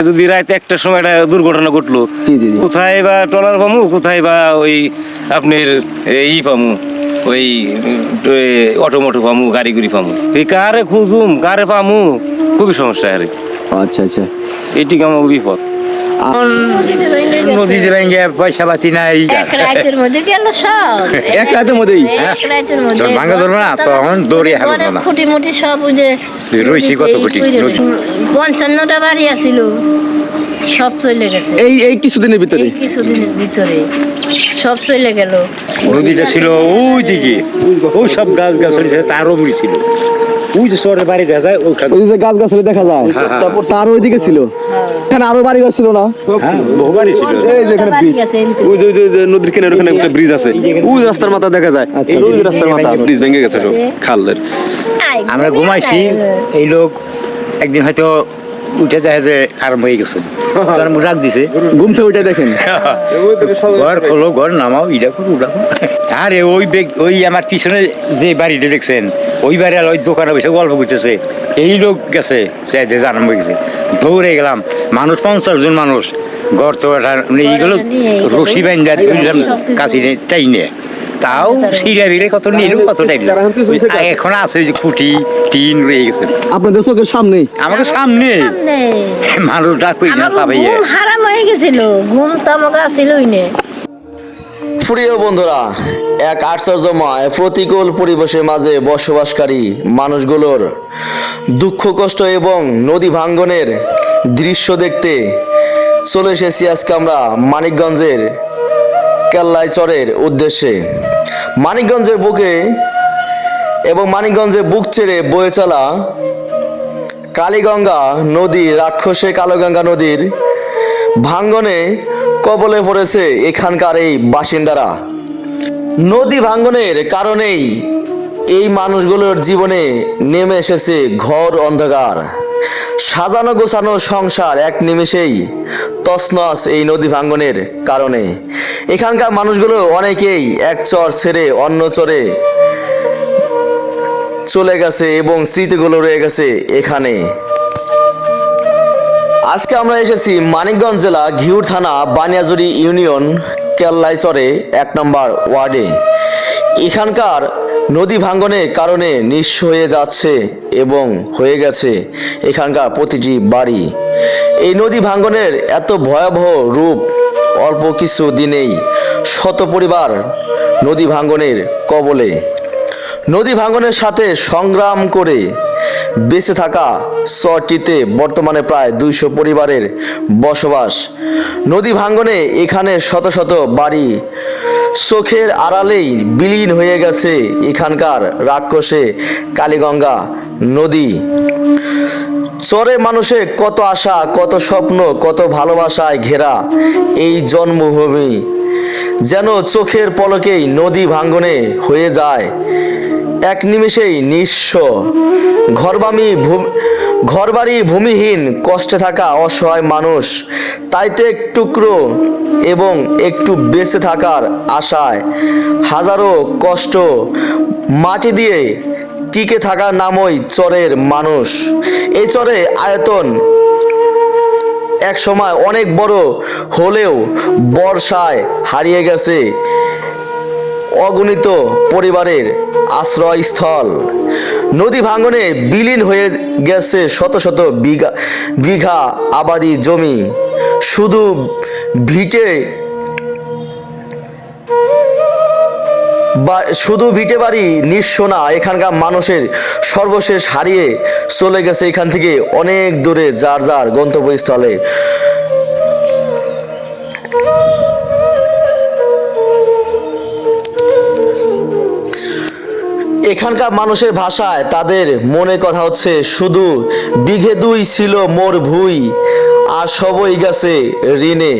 যদি রাতে একটা সময় একটা দুর্ঘটনা ঘটলো জি জি জি। কোথায় বা ট্রলার পামু কোথায় বা ওই আপনার ই পামু ওই অটোমোটো পামু গাড়ি গুড়ি পামু। এই কারে খুঁজুম কারে পামু খুবই সমস্যা আরে। আচ্ছা আচ্ছা। এটি কেমন বিপদ? ভেঙে পয়সা পাতি নাই। এক রাতের মধ্যে গেল সব। এক রাতের মধ্যেই? এক রাতের মধ্যে ভাঙা ধরবে না, তখন দৌড়ে না। খুঁটি মুটি সব ওই যে রইছি কত খুঁটি, পঞ্চান্নটা বাড়ি আছিল। সব চলে গেছে। এই এই কিছুদিনের ভিতরে? এই কিছুদিনের ভিতরে। সব চলে গেল। নদীটা ছিল ওই দিকে। ওই সব গাছ গাছালি তারও ছিল। ওই যে শহরের বাড়ি দেখা যায় ওইখানে। ওই যে গাছ গাছালি দেখা যায়। তারপর তার ওইদিকে ছিল। এখানে আরও বাড়ি ঘর ছিল না? হ্যাঁ, বহু বাড়ি ছিল। এই যে এখানে ব্রিজ ওই যে ওই যে- নদীর কিনারে ওখানে একটা ব্রিজ আছে। ওই রাস্তার মাথা দেখা যায়। আচ্ছা, ওই আচ্ছা। রাস্তার মাথা ব্রিজ ভেঙে গেছে সব খালের আমরা ঘুমাইছি এই লোক একদিন হয়তো উঠে যায় যে আরম্ভ হয়ে গেছে। তখন রাখ দিছে। ঘুম উঠে দেখেন। ঘর খোলো ঘর নামাও ইটা করো করো। আরে ওই বেগ ওই আমার পিছনে যে বাড়িটা দেখছেন ওই বাড়ি আর ওই দোকানে বসে গল্প করতেছে। এই লোক গেছে চাইতে আরম্ভ হয়ে গেছে। দৌড়ে গেলাম। মানুষ পঞ্চাশ জন মানুষ। ঘর তো এইগুলো রশি বাইন্দা ধরলাম কাছি টাই নিয়ে তাও সিরিয়া বিরে কত নিল কত টাইম এখন আছে যে খুঁটি টিন রয়ে গেছে। আপনাদের চোখের সামনেই। আমাকে সামনে সামনে। মানুষ না পাবে হারাম হয়ে গেছিল ঘুম তো আমাকে আসিলই না। প্রিয় বন্ধুরা এক আশ্চর্যময় প্রতিকূল পরিবেশের মাঝে বসবাসকারী মানুষগুলোর দুঃখ কষ্ট এবং নদী ভাঙ্গনের দৃশ্য দেখতে চলে এসেছি আজকে আমরা মানিকগঞ্জের কেল্লাইচরের উদ্দেশ্যে মানিকগঞ্জের বুকে এবং মানিকগঞ্জের বুক ছেড়ে বয়ে চলা কালীগঙ্গা নদী, রাক্ষসে কালোগঙ্গা নদীর ভাঙ্গনে কবলে পড়েছে এখানকার এই বাসিন্দারা। নদী ভাঙ্গনের কারণেই এই মানুষগুলোর জীবনে নেমে এসেছে ঘর অন্ধকার। সাজানো গোছানো সংসার এক নিমেষেই তছনছ এই নদী ভাঙ্গনের কারণে। এখানকার মানুষগুলো অনেকেই এক চর ছেড়ে অন্য চরে চলে গেছে এবং স্মৃতিগুলো রয়ে গেছে এখানে। আজকে আমরা এসেছি মানিকগঞ্জ জেলা ঘিউর থানা বানিয়াজুরি ইউনিয়ন কেল্লাইচরে এক নম্বর ওয়ার্ডে। এখানকার নদী ভাঙ্গনের কারণে নিঃস্ব হয়ে যাচ্ছে এবং হয়ে গেছে এখানকার প্রতিটি বাড়ি। এই নদী ভাঙ্গনের এত ভয়াবহ রূপ অল্প কিছু দিনেই শত পরিবার নদী ভাঙ্গনের কবলে। নদী ভাঙ্গনের সাথে সংগ্রাম করে বেঁচে থাকা শহরটিতে বর্তমানে প্রায় দুইশো পরিবারের বসবাস। নদী ভাঙ্গনে এখানে শত শত বাড়ি চোখের আড়ালেই বিলীন হয়ে গেছে এখানকার রাক্ষসে কালীগঙ্গা নদী। চরে মানুষে কত আশা, কত স্বপ্ন, কত ভালোবাসায় ঘেরা এই জন্মভূমি। যেন চোখের পলকেই নদী ভাঙ্গনে হয়ে যায়। এক নিমেষেই নিঃস্ব। ঘরবামি ভূ- ঘরবাড়ি ভূমিহীন, কষ্টে থাকা অসহায় মানুষ, তাইতে এক টুকরো এবং একটু বেঁচে থাকার আশায় হাজারো কষ্ট মাটি দিয়ে টিকে থাকার নামই চরের মানুষ। এই চরে আয়তন এক সময় অনেক বড় হলেও বর্ষায় হারিয়ে গেছে অগণিত পরিবারের আশ্রয়স্থল। নদী ভাঙ্গনে বিলীন হয়ে গেছে শত শত বিঘা বিঘা আবাদি জমি। শুধু ভিটে বা শুধু ভিটে বাড়ি নিঃস্ব না, এখানকার মানুষের সর্বশেষ হারিয়ে চলে গেছে এখান থেকে অনেক দূরে, যার যার গন্তব্যস্থলে। এখানকার মানুষের ভাষায় তাদের মনে কথা হচ্ছে, শুধু বিঘে দুই ছিল মোর ভুই, আর সবই গেছে ঋণে।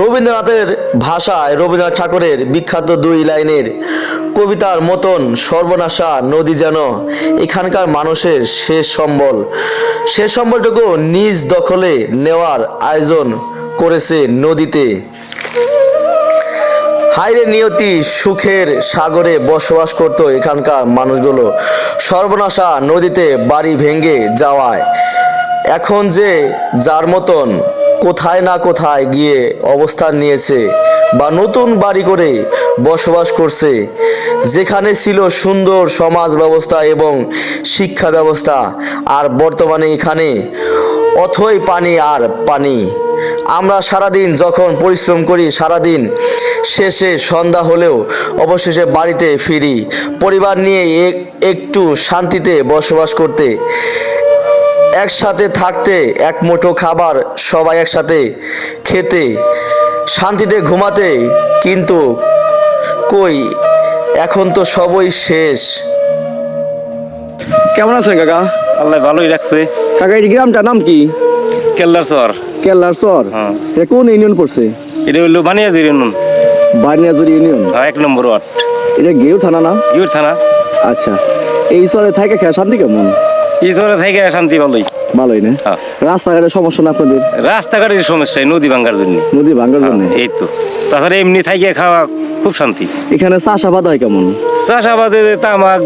রবীন্দ্রনাথের ভাষায় রবীন্দ্রনাথ ঠাকুরের বিখ্যাত দুই লাইনের কবিতার মতন সর্বনাশা নদী যেন এখানকার মানুষের শেষ সম্বল। শেষ সম্বলটুকু নিজ দখলে নেওয়ার আয়োজন করেছে নদীতে। হাইরে নিয়তি সুখের সাগরে বসবাস করত এখানকার মানুষগুলো। সর্বনাশা নদীতে বাড়ি ভেঙে যাওয়ায়। এখন যে যার মতন কোথায় না কোথায় গিয়ে অবস্থান নিয়েছে বা নতুন বাড়ি করে বসবাস করছে, যেখানে ছিল সুন্দর সমাজ ব্যবস্থা এবং শিক্ষা ব্যবস্থা, আর বর্তমানে এখানে অথই পানি আর পানি। আমরা সারাদিন যখন পরিশ্রম করি সারাদিন শেষে সন্ধ্যা হলেও অবশেষে বাড়িতে ফিরি। পরিবার নিয়ে এক- একটু শান্তিতে বসবাস করতে একসাথে থাকতে এক মুঠো খাবার সবাই একসাথে খেতে শান্তিতে ঘুমাতে কিন্তু কই এখন তো সবই শেষ। কেমন আছেন কাকা? আল্লাহ ভালোই রাখছে। কাকা এই গ্রামটার নাম কি? কেল্লার চর। কেল্লার চর? হ্যাঁ। এটা কোন ইউনিয়ন পড়ছে? এটা হইল বানিয়াজির নুন বানিয়াজুরি ইউনিয়ন? এক নম্বর ওয়ার্ড। এটা গেউ থানা না? ইউর থানা। আচ্ছা। এই চরে থাকে খেয়া শান্তি কেমন? এই চরে থেকে শান্তি ভালোই। ভালোই না? হ্যাঁ। রাস্তাঘাটের সমস্যা না আপনাদের? রাস্তাঘাটের সমস্যা নদী ভাঙ্গার জন্য। নদী ভাঙার জন্য? এই তো। তাছাড়া এমনি থাকিয়ে খাওয়া খুব শান্তি। এখানে চাষাবাদ হয় কেমন? চাষাবাদে তামাক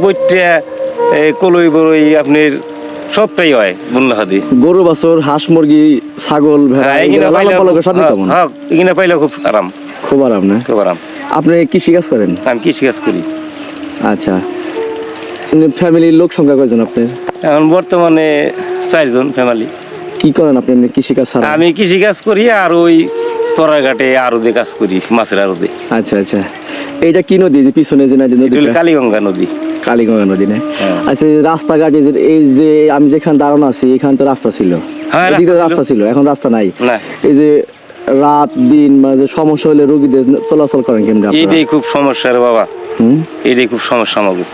এই কলই বড়ই আপনার সবটাই হয় বন্যাহাদি গরু বাছর হাঁস মুরগি ছাগল ভেড়া হ্যাঁ, এগুলো পাইলে হ্যাঁ, হ্যাঁ, পাইলে খুব আরাম। খুব আরাম না? খুব আরাম। আপনি কৃষি কাজ করেন? আমি কৃষি কাজ করি। আচ্ছা। ফ্যামিলির লোক সংখ্যা কয়জন আপনার? এখন বর্তমানে চারজন ফ্যামিলি। কি করেন আপনি? কৃষি কাজ ছাড়া আমি কৃষি কাজ করি আর ওই তরাঘাটে আরদে কাজ করি মাছের আরদে আচ্ছা আচ্ছা। এইটা কি নদী যে পিছনে যে নদী কালীগঙ্গা নদী। কালীগঙ্গা নদী না? হ্যাঁ। আচ্ছা এই রাস্তাঘাটে এই যে আমি যেখানে দাঁড়ানো আছি এখানে তো রাস্তা ছিল। হ্যাঁ, রাস্তা রাস্তা ছিল এখন রাস্তা নাই। এই যে রাত দিন যে সমস্যা হলে রোগীদের চলাচল করেন কেমন এইটাই খুব সমস্যা রে বাবা। হুম? এইটাই খুব সমস্যা আমাকে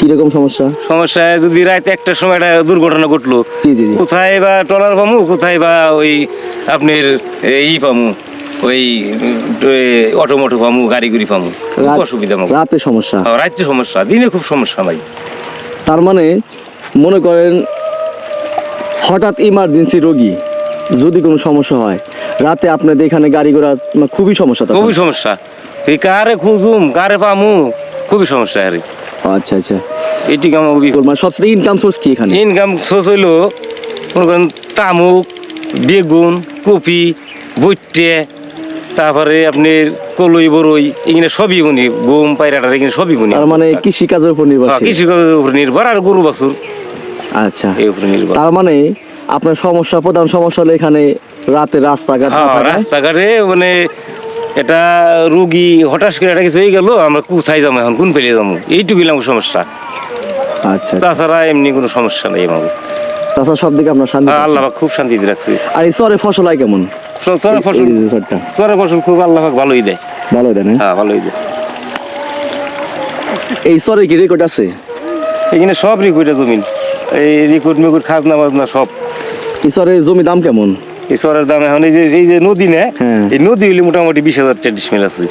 কীরকম সমস্যা? সমস্যা যদি রাতে একটা সময় একটা দুর্ঘটনা ঘটলো জি জি কোথায় বা টলার পামু কোথায় বা ওই আপনার ই পামু ওই অটোমোটো পামু গাড়ি গুড়ি পামু। অসুবিধা রাতে সমস্যা? রাত্রে সমস্যা। দিনে খুব সমস্যা ভাই। তার মানে মনে করেন হঠাৎ ইমার্জেন্সি রোগী যদি কোনো সমস্যা হয় রাতে আপনাদের এখানে গাড়ি ঘোড়া মানে খুবই সমস্যা। খুবই সমস্যা। এই কারে খুঁজুম কারে পামু খুবই সমস্যা আরে আচ্ছা আচ্ছা। এটি আমার মানে সবচেয়ে ইনকাম সোর্স কি এখানে? ইনকাম সোর্স হইল মনে করেন তামুক বেগুন কপি বইটে তারপরে আপনি কলই বরই এখানে সবই বুনি গম পায়রাটার এখানে সবই বুনি। তার মানে কৃষি কাজের উপর নির্ভর নির্ভরশীল কৃষিকাজের উপর নির্ভর আর গরু বাছুর। আচ্ছা। এই উপরে নির্ভর। তার মানে আপনার সমস্যা প্রধান সমস্যা হলো এখানে রাতে রাস্তাঘাট হ্যাঁ। রাস্তাঘাটে মানে এটা রুগী হঠাৎ করে একটা কিছু হয়ে গেল আমরা কোথায় যাব এখন? কোন পেলে যাব? এইটুকুই আমার সমস্যা। আচ্ছা তাছাড়া এমনি কোনো সমস্যা নেই আমার তাছাড়া সব দিকে আপনার শান্তি হ্যাঁ, আল্লাহ খুব শান্তিতে রাখছি। আর এই চরে ফসল হয় কেমন? চরে ফসল চরে ফসল খুব আল্লাহ ভালোই দেয়। ভালো দেয় হ্যাঁ ভালোই দেয়। এই চরে কি রেকর্ড আছে? এখানে সব রিকুইটা জমিন। এই রেকর্ড মেকর্ড খাজনা বাজনা সব। এই চরে জমি দাম কেমন? এই চরের দাম এখন এই যে এই যে নদী নে হ্যাঁ। এই নদী হইলে মোটামুটি বিশ হাজার ট্রেডিশমেল আছে।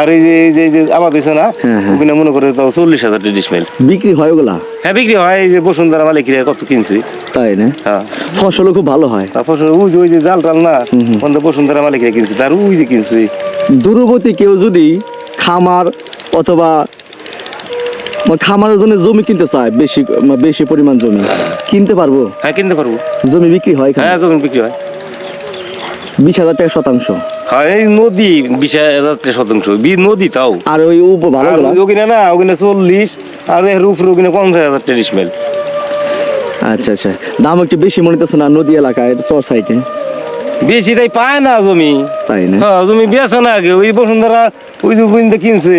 আর এই যে এই যে এই যে আবাদ হয়েছে না হ্যাঁ, হ্যাঁ। ওখানে মনে করে তাও চল্লিশ হাজার ট্রেডিশমেল বিক্রি হয় ওগুলা? হ্যাঁ বিক্রি হয় এই যে বসুন্ধরা মালিকরা কত কিনছি। তাই না? হ্যাঁ। ফসলও খুব ভালো হয়। তারপর ওই যে ওই যে জাল টাল না। ওখানে বসুন্ধরা মালিকরা কিনছে তার ওই যে কিনছে। দূরবর্তী কেউ যদি খামার অথবা খামারের জন্য জমি কিনতে চায় বেশি বেশি পরিমাণ জমি কিনতে পারব? হ্যাঁ কিনতে পারব। জমি বিক্রি হয় হ্যাঁ জমিন বিক্রি হয়। বিশ হাজার টাকা শতাংশ। হ্যাঁ এই নদী বিশ হাজার শতাংশ। বি নদী তাও। আর ওই উপ ভালো ওখানে না ওখানে চল্লিশ আর এর উপরে ওখানে পঞ্চাশ হাজার ট্রেডিশমেল আচ্ছা আচ্ছা। দাম একটু বেশি মনে হচ্ছে না নদী এলাকায় চর সাইডে। বেশি তাই পায় না জমি। তাই না? হ্যাঁ জমি বেছে না আগে। ওই বসুন্ধরা ওই যে থেকে কিনছে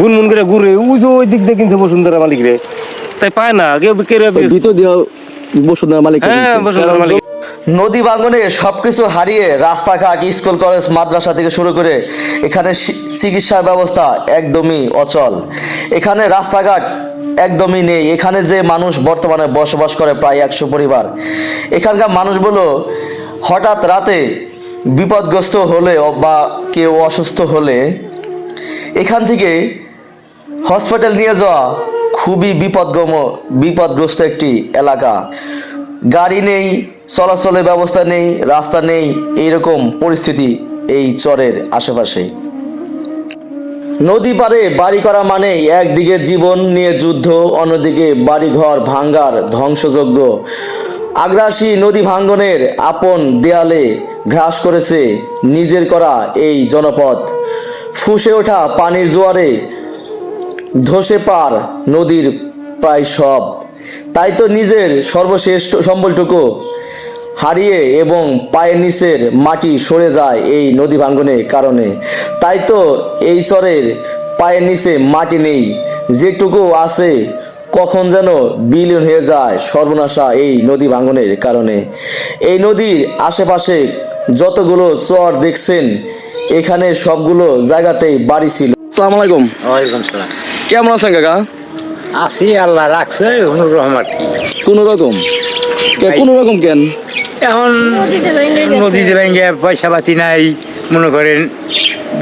গুনগুন করে ঘুরে ওই যে ওই দিক দিয়ে কিনছে বসুন্ধরা মালিক রে তাই পায় না আগে ওই ভিতর দিয়ে বসুন্ধরা মালিক হ্যাঁ বসুন্ধরা মালিক নদী ভাঙনে সবকিছু হারিয়ে রাস্তাঘাট, স্কুল, কলেজ, মাদ্রাসা থেকে শুরু করে এখানে চিকিৎসার ব্যবস্থা একদমই অচল। এখানে রাস্তাঘাট একদমই নেই। এখানে যে মানুষ বর্তমানে বসবাস করে প্রায় একশো পরিবার। এখানকার মানুষগুলো হঠাৎ রাতে বিপদগ্রস্ত হলে বা কেউ অসুস্থ হলে এখান থেকে হসপিটাল নিয়ে যাওয়া খুবই বিপদগম, বিপদগ্রস্ত একটি এলাকা। গাড়ি নেই, চলাচলের ব্যবস্থা নেই, রাস্তা নেই, এইরকম পরিস্থিতি এই চরের আশেপাশে। নদী পারে বাড়ি করা মানেই একদিকে জীবন নিয়ে যুদ্ধ, অন্যদিকে বাড়িঘর ভাঙ্গার ধ্বংসযজ্ঞ। আগ্রাসী নদী ভাঙ্গনের আপন দেয়ালে গ্রাস করেছে নিজের করা এই জনপদ ফুসে ওঠা পানির জোয়ারে ধসে পার নদীর প্রায় সব তাই তো নিজের সর্বশেষ সম্বলটুকু হারিয়ে এবং পায়ের নিচের মাটি সরে যায় এই নদী ভাঙ্গনের কারণে। তাই তো এই চরের পায়ের নিচে মাটি নেই। যেটুকু আছে কখন যেন বিলীন হয়ে যায় সর্বনাশা এই নদী ভাঙ্গনের কারণে। এই নদীর আশেপাশে যতগুলো চর দেখছেন এখানে সবগুলো জায়গাতেই বাড়ি ছিল। আসসালামু আলাইকুম। ওয়ালাইকুম সালাম কেমন আছেন কাকা? আছি আল্লাহ রাখছে অনুর রহমান। কি কোন রকম? কে- কোন রকম কেন? এখন নদীতে ভেঙে পয়সা পাতি নাই মনে করেন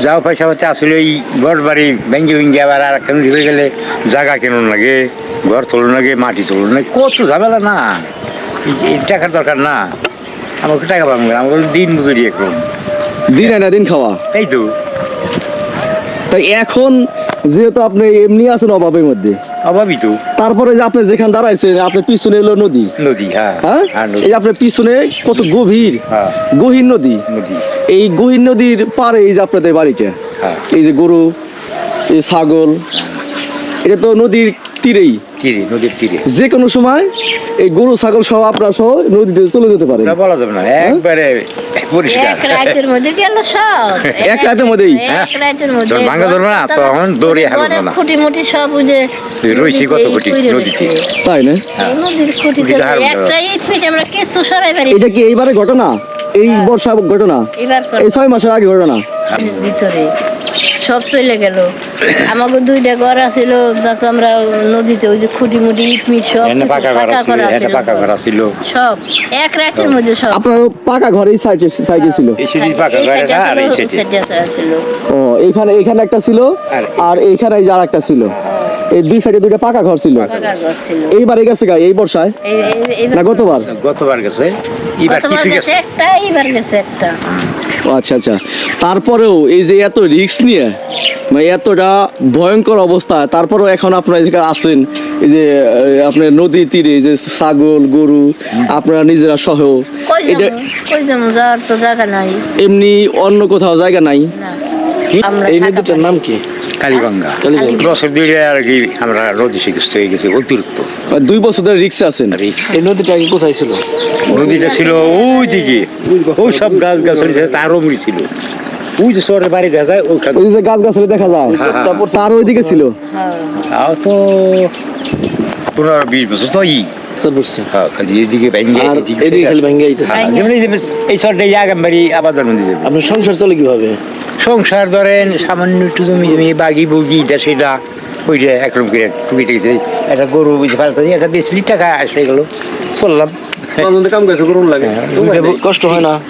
যাও পয়সা পাতি আসলে ওই ঘর বাড়ি ভেঙে ভেঙে আবার আর একটা নদী হয়ে গেলে জায়গা কেমন লাগে ঘর তোলন লাগে মাটি তোলন লাগে কত ঝামেলা না। টাকার দরকার না। আমাকে টাকা পাবো না আমাকে দিন মজুরি এখন। দিন আনা দিন খাওয়া। তাই তো। তাই এখন যেহেতু আপনি এমনি আছেন অভাবের মধ্যে অভাবই তো। তারপরে যে আপনি যেখানে দাঁড়াইছেন আপনার পিছনে এলো নদী। নদী হ্যাঁ হ্যাঁ? হ্যাঁ এই যে আপনার পিছনে কত গভীর হ্যাঁ। গহীর নদী। নদী। এই গহীর নদীর পারে এই যে আপনাদের বাড়িটা হ্যাঁ। এই যে গরু এই ছাগল এটা তো নদীর তীরেই। তীরে নদীর তীরে। যে কোনো সময় এই গরু ছাগল সহ আপনার সহ নদীতে চলে যেতে পারে। ওটা বলা যাবে না একবারে পরিষ্কার। এক রাতের মধ্যে গেল সব? এক রাতের মধ্যেই। এক রাতের মধ্যে ভাঙা ধরবে না, তখন দৌড়ে ঘরের না। খুঁটি মুটি সব রয়েছে কত নদীতে খুঁটি নদীতে। তাই না? হ্যাঁ। নদীর খুঁটিতে খুঁটিতে হারবে না। একটা ইট ফিট আমরা কিছু সরাই পারি এটা কি এইবারে ঘটনা? এই বর্ষা ঘটনা? এই ছয় মাসের আগে ঘটনা? ভিতরে। সব চলে গেল। আমাকে দুইটা ঘর আছিল যাতে আমরা নদীতে ওই যে খুঁটি মুটি ইট মিট সব পাকা করা ছিল পাকা করা ছিল সব এক রাতের মধ্যে সব। আপনার পাকা ঘর এই সাইডে সাইডে ছিল? এই সিঁড়ি পাকা আর এই ছিল ও এইখানে এইখানে একটা ছিল আর- এইখানে এই আর একটা ছিল। এই দুই সাইডে দুইটা পাকা ঘর ছিল। এইবারে গেছে গা এই বর্ষায়? না গতবার? গতবার গেছে। এবার গতবার কিছু গেছে। একটা এইবার গেছে একটা। আচ্ছা আচ্ছা। তারপরেও এই যে এত রিস্ক নিয়ে মানে এতটা ভয়ঙ্কর অবস্থা তারপরেও এখন আপনারা যেখানে আছেন এই যে আপনার নদীর তীরে যে ছাগল গরু আপনারা নিজেরা সহ এটা এমনি অন্য কোথাও জায়গা নাই? এই নদীটার নাম কি? কালীগঙ্গা। বছর আর কি আমরা নদী হয়ে গেছে অতিরিক্ত। দুই বছর ধরে রিক্সে আছেন? রিক্স। এই নদীটা কি কোথায় ছিল? নদীটা ছিল ওই দিকে। ওই সব গাছ গাছ তারও মুড়ি ছিল। ওই যে শহরের বাড়ি দেখা যায় ওইখানে। ওই যে গাছ গাছালি দেখা যায়? হ্যাঁ, হ্যাঁ। তারপর তার ওইদিকে ছিল। তাও তো পনেরো বিশ বছর তো ই। হ্যাঁ, আপনার সংসার চলে কীভাবে? সংসার ধরেন সামান্য একটু জমি জমি বাগি বুগি এটা সেটা ওই যে একরকম করে টুকি টেকেছে একটা গরু বুঝে একটা বেশি টাকা আসে গেল। চললাম। কাম কাজ করুন লাগে। কষ্ট হয় না।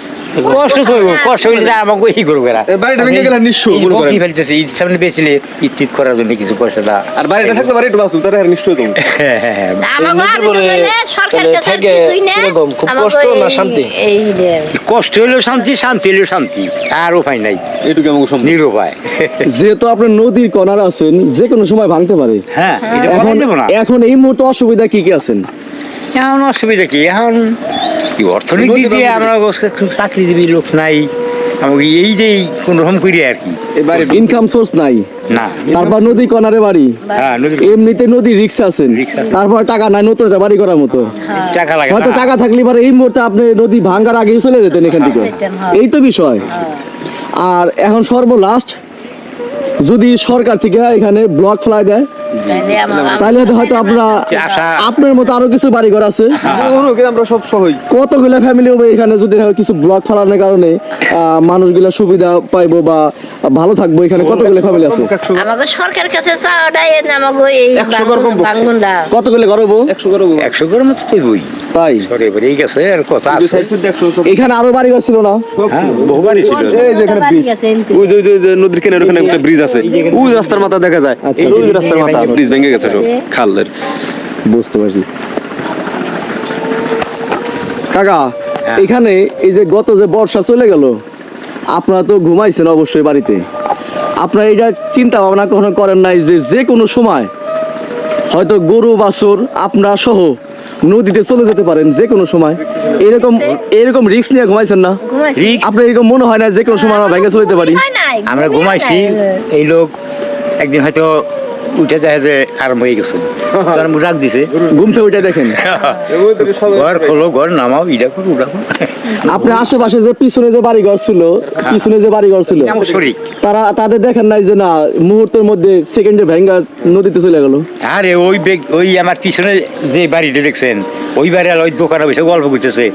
কষ্ট হইলে তো আমাকে এই করব এরা বাড়িটা ভেঙে গেলে নিঃস্ব, মনে করেন। ফেলতেছে ঈদ সামনে বেচিলে ঈদ টিদ করার জন্য কিছু পয়সা দা। আর বাড়িটা থাকতে পারে একটু তারা আর তো হ্যাঁ হ্যাঁ হ্যাঁ। আমাকে আমি তো বলে সরকার কাছে আর কিছুই না আমাকে এই- এই দেন কষ্ট হইলেও শান্তি শান্তি হইলেও শান্তি। আর উপায় নাই। এটুকু আমাকে সম্ভব। নিরুপায়। যেহেতু আপনি নদীর কনার আছেন যে কোনো সময় ভাঙতে পারে। হ্যাঁ এখন এখন এই মুহূর্তে অসুবিধা কি কি আছেন? এখন অসুবিধা কি? এখন কি অর্থনৈতিক নদী দিয়ে আমরা চাকরিজীবী লোক নাই আমাকে এই যে কোন রকম করি আর কি। এই বাড়ি ইনকাম সোর্স নাই। না। তারপর নদী কনারে বাড়ি। হ্যাঁ এমনিতে নদী রিক্স আছে। তারপর টাকা নাই নতুন একটা বাড়ি করার মতো। টাকা লাগে হয়তো টাকা। থাকলে পারে এই মুহূর্তে আপনি নদী ভাঙ্গার আগেই চলে যেতেন এখান থেকে। হ্যাঁ। এই তো বিষয়। আর এখন সর্বলাস্ট যদি সরকার থেকে এখানে ব্লক ফেলাই দেয় তাহলে হয়তো আপনারা আপনার মতো আরও কিছু বাড়ি ঘর আছে আমরা সব সহজ। কতগুলো ফ্যামিলি হবে এখানে যদি কিছু ব্লক ফেলানোর কারণে মানুষগুলা সুবিধা পাইবো বা ভালো থাকব এখানে কতগুলো ফ্যামিলি আছে? সরকার কাছে চাওয়াটাই এই ঘর কতগুলো ঘর হব? একশো করো একশো করে মতো তুই? সরে গেছে আর আছে। এখানে আরও বাড়ি ঘর ছিল না? হ্যাঁ ছিল। এই যে এখানে ব্রিজ ওই যে নদীর কিনারে ওখানে একটা ব্রিজ আছে। ওই রাস্তার মাথা দেখা যায়। আচ্ছা, ওই রাস্তার মাথা। ব্রিজ ভেঙে গেছে সব। খালের। বুঝতে পারছি। কাকা এখানে এই যে গত যে বর্ষা চলে গেল আপনারা তো ঘুমাইছেন অবশ্যই বাড়িতে। আপনারা এটা চিন্তা ভাবনা কখনো করেন নাই যে যে কোনো সময় হয়তো গরু বাছুর আপনারা সহ নদীতে চলে যেতে পারেন যে কোনো সময়। এরকম এরকম রিস্ক নিয়ে ঘুমাইছেন না? আপনার এরকম মনে হয় না যে কোনো সময় আমরা ভেঙে চলে যেতে পারি আমরা ঘুমাইছি এই লোক একদিন হয়তো উঠে যায় যে আরম্ভ হয়ে গেছে। রাগ দিছে। ঘুমছে উঠে দেখেন। ঘর খোলো ঘর নামাও ইডা করো করো আপনার আশেপাশে যে পিছনে যে বাড়ি ঘর ছিল পিছনে যে বাড়ি ঘর ছিল তারা তাদের দেখেন নাই যে না মুহূর্তের মধ্যে সেকেন্ডে ভেঙ্গা নদীতে চলে গেল। আরে ওই ওই আমার পিছনে যে বাড়িটা দেখছেন ওই বাড়ি আর ওই দোকানে বসে গল্প করতেছে।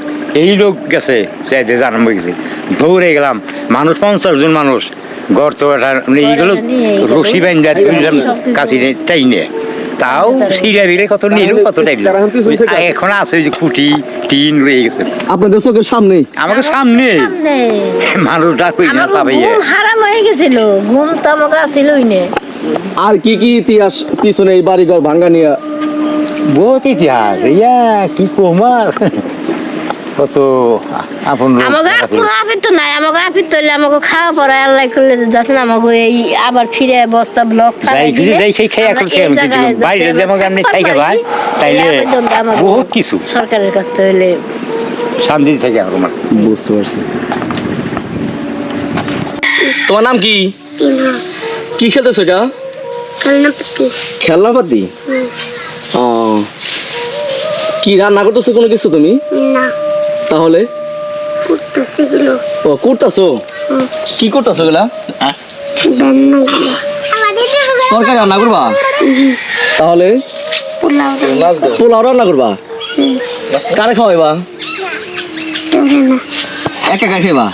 এই লোক গেছে চাইতে হয়ে গেছে দৌড়ে গেলাম মানুষ পঞ্চাশ জন মানুষ। ঘর তো একটা মানে এইগুলো রশি বাইন্দা ধরলাম কাছে টাই নিয়ে তাও সিরিয়া বিরে কত নিল কত টাইম এখন আছে যে খুঁটি টিন রয়ে গেছে। আপনাদের চোখের সামনে? আমাকে সামনে। সামনে। মানুষ ডাক হই না সবাই হারাম হয়ে গেছিল ঘুম তো আমাকে আসিলই না। আর কি কি ইতিহাস পিছনে এই বাড়ি ঘর ভাঙ্গা নিয়ে বহুত ইতিহাস ইয়া কি কমার। কত আপন আমাকে কোনো আফিত তো নাই আমাকে আফিত করলে আমাকে খাওয়া পড়া আল্লাহ করলে যাচ্ছে না আমাকে এই আবার ফিরে বস্তা ব্লক যাই কিছু যাই সেই খেয়ে এখন খেয়ে আমি বাইরে যদি আমাকে আপনি খাইকে ভাই তাইলে বহুত কিছু। সরকারের কাছ থেকে হইলে শান্তি থেকে আমার বুঝতে পারছি। তোমার নাম কি? কি খেলতেছো এটা খেলনা পাতি। ও। কি রান্না করতেছো কোনো কিছু তুমি? না। তাহলে? গুলো ও করতেছো? কি করতেছো গুলো তরকারি রান্না করবা? তাহলে? পোলাও রান্না করবা? কারে খাওয়াইবা? একা একা খেবা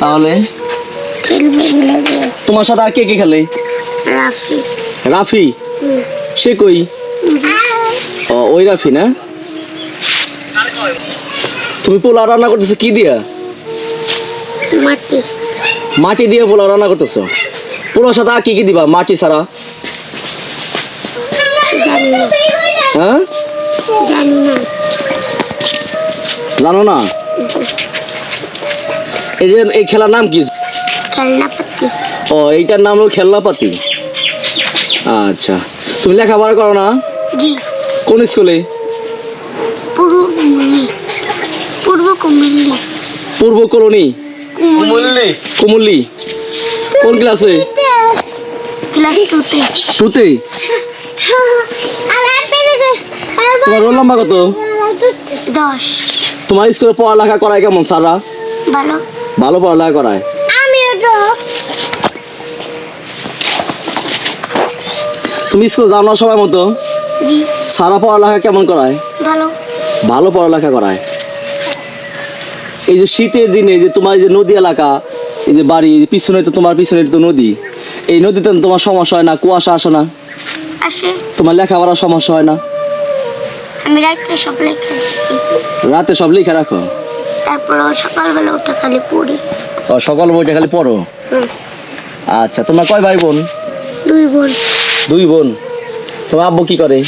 তাহলে? তোমার সাথে আর কে কে খেলে? রাফি। রাফি? সে কই? ও ওই রাফি না? তুমি পোলাও রান্না করতেছো কি দিয়া? মাটি। মাটি দিয়ে পোলাও রান্না করতেছো? পোলাওর সাথে কি কি দিবা মাটি না। হ্যাঁ? জানো না। এই যে এই খেলার নাম কি? ও এইটার নাম হলো খেলনাপাতি আচ্ছা। তুমি লেখাপড়া করো না? কোন স্কুলে? পূর্ব কুমিল্লি। পূর্ব কুমিল্লি। পূর্ব কলোনি? কুমুল্লি। কোন ক্লাসে? ক্লাস টুতে। টুতে? তোমার রোল নাম্বার কত? দশ। তোমার স্কুলে পড়ালেখা করায় কেমন স্যাররা? ভালো। ভালো পড়ালেখা করায়? তুমি স্কুল যাও না সময় মতো? জি। সারা পড়ালেখা কেমন করায়? ভালো। ভালো পড়ালেখা করায়? এই যে শীতের দিনে যে তোমার এই যে নদী এলাকা এই যে বাড়ি পিছনে তো তোমার পিছনে তো নদী। এই নদীতে তোমার সমস্যা হয় না কুয়াশা আসে না? আসে। তোমার লেখাপড়ার সমস্যা হয় না? আমি রাত্রে সব লেখা রাতে সব লিখে রাখো? তারপর সকালবেলা উঠে খালি পড়ি। ও সকাল বইটা খালি পড়ো? আচ্ছা তোমার কয় ভাই বোন? দুই বোন। দুই বোন। তোমার আব্বু কি করে?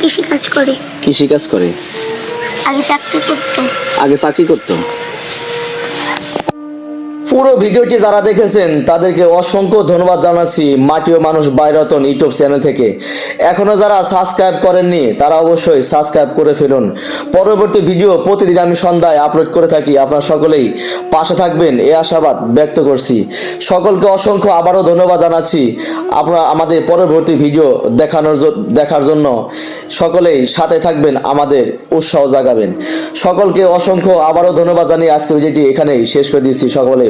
কৃষি কাজ করে। কৃষি কাজ করে? আগে চাকরি করতো। আগে চাকরি করতো? পুরো ভিডিওটি যারা দেখেছেন, তাদেরকে অসংখ্য ধন্যবাদ জানাচ্ছি মাটি ও মানুষ বাইরতন ইউটিউব চ্যানেল থেকে। এখনও যারা সাবস্ক্রাইব করেননি, তারা অবশ্যই সাবস্ক্রাইব করে ফেলুন। পরবর্তী ভিডিও প্রতিদিন আমি সন্ধ্যায় আপলোড করে থাকি। আপনারা সকলেই পাশে থাকবেন, এ আশাবাদ ব্যক্ত করছি। সকলকে অসংখ্য আবারও ধন্যবাদ জানাচ্ছি আপনারা আমাদের পরবর্তী ভিডিও দেখানোর দেখার জন্য। সকলেই সাথে থাকবেন, আমাদের উৎসাহ জাগাবেন। সকলকে অসংখ্য আবারও ধন্যবাদ জানিয়ে আজকে ভিডিওটি এখানেই শেষ করে দিচ্ছি। সকলে